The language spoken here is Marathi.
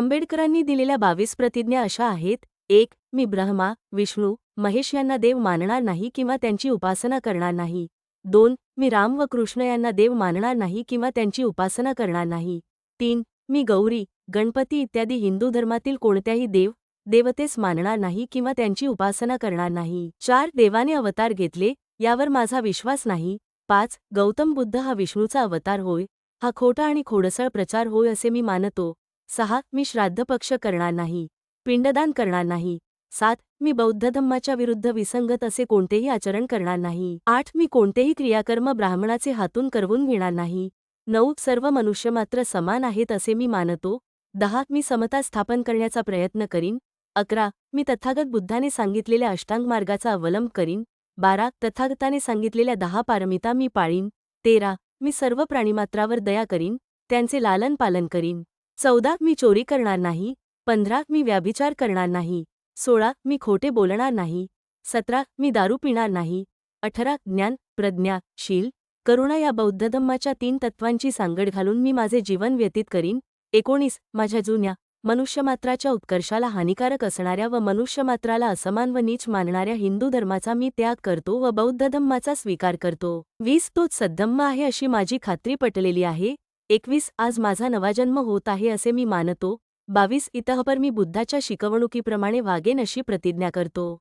आंबेडकरांनी दिलेल्या बावीस प्रतिज्ञा अशा आहेत. एक मी ब्रह्मा विष्णू महेश यांना देव मानणार नाही किंवा त्यांची उपासना करणार नाही. दोन मी राम व कृष्ण यांना देव मानणार नाही किंवा त्यांची उपासना करणार नाही. तीन मी गौरी गणपती इत्यादी हिंदू धर्मातील कोणत्याही देव देवतेस मानणार नाही किंवा त्यांची उपासना करणार नाही. चार देवाने अवतार घेतले यावर माझा विश्वास नाही. पाच गौतम बुद्ध हा विष्णूचा अवतार होय. हा खोटा आणि खोडसळ प्रचार होय असे मी मानतो. सहा मी श्राद्ध पक्ष करणार नाही पिंडदान करणार नाही सात मी बौद्ध धम्माच्या विरुद्ध विसंगत असे कोणतेही आचरण करणार नाही आठ मी कोणतेही क्रियाकर्म ब्राह्मणाचे हातून करवून घेणार नाही नऊ सर्व मनुष्य मात्र समान आहेत असे मी मानतो दहा मी समता स्थापन करण्याचा प्रयत्न करीन अकरा मी तथागत बुद्धाने सांगितलेल्या अष्टांग मार्गाचा अवलंब करीन बारा तथागताने सांगितलेल्या दहा पारमिता मी पाळीन तेरा मी सर्व प्राणीमात्रावर दया करीन त्यांचे लालन पालन करीन. चौदा मी चोरी करणार नाही. पंधरा मी व्याभिचार करणार नाही. सोळा मी खोटे बोलणार नाही. सतरा मी दारू पिणार नाही. अठरा ज्ञान प्रज्ञा शील करुणा या बौद्ध धम्माच्या तीन तत्वांची सांगड घालून मी माझे जीवन व्यतीत करीन. एकोणीस माझ्या जुन्या मनुष्यमात्राच्या उत्कर्षाला हानिकारक असणाऱ्या व मनुष्यमात्राला असमान व नीच मानणाऱ्या हिंदू धर्माचा मी त्याग करतो व बौद्ध धम्माचा स्वीकार करतो. वीस तोच सद्धम्म आहे अशी माझी खात्री पटलेली आहे. एकवीस आज माझा नवा जन्म होत आहे असे मी मानतो. बावीस इतहपर मी बुद्धाच्या शिकवणुकीप्रमाणे वागेन अशी प्रतिज्ञा करतो.